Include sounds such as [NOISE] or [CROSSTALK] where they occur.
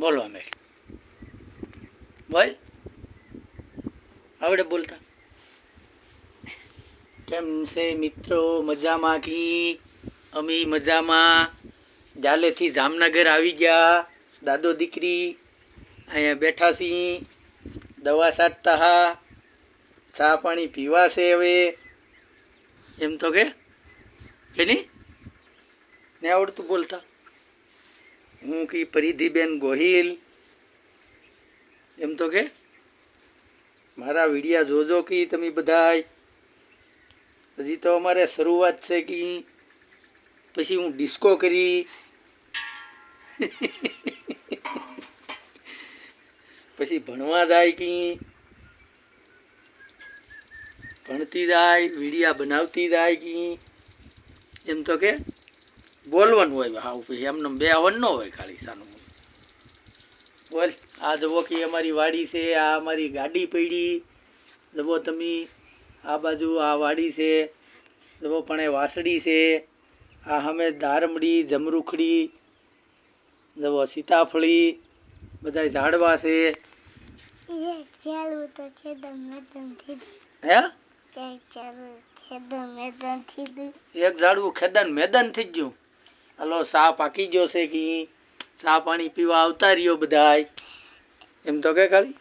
બોલો મેં બોલ. આવડે બોલતા. કેમ છે મિત્રો? મજામાં કી? અમે મજામાં. જાલેથી જામનગર આવી ગયા. દાદો દીકરી અહીંયા બેઠા છીએ. દવા સાટતા હા. ચા પાણી પીવાશે હવે. એમ તો કે નહીં? ને આવડતું બોલતા. હું કી પરિધિબેન ગોહિલ. એમ તો કે? મારા વિડિયા જોજો કી તમે બધાય. હજી તો અમારે શરૂઆત છે કે. પછી હું ડિસ્કો કરી. [LAUGHS] પછી ભણવા જાય કે. ભણતી જાય, વિડિયા બનાવતી જાય કે. એમ તો કે? બોલવાનું હોય હાવ પછી એમને બે આવન ન હોય ખાલી સાનું બોલ આ જવો કે અમારી વાડી છે આ અમારી ગાડી પડી. જવો તમે આ બાજુ આ વાડી છે જવો પણ એ વાસડી છે આ અમે ધારમડી જમરૂખડી જવો સીતાફળી બધા ઝાડવા છે. એક ઝાડવું ખેદાન મેદાન થઈ ગયું. હાલો સા પાકી ગયો છે કે? સા પાણી પીવા આવતા રહ્યો બધાય. એમ તો કે ખાલી?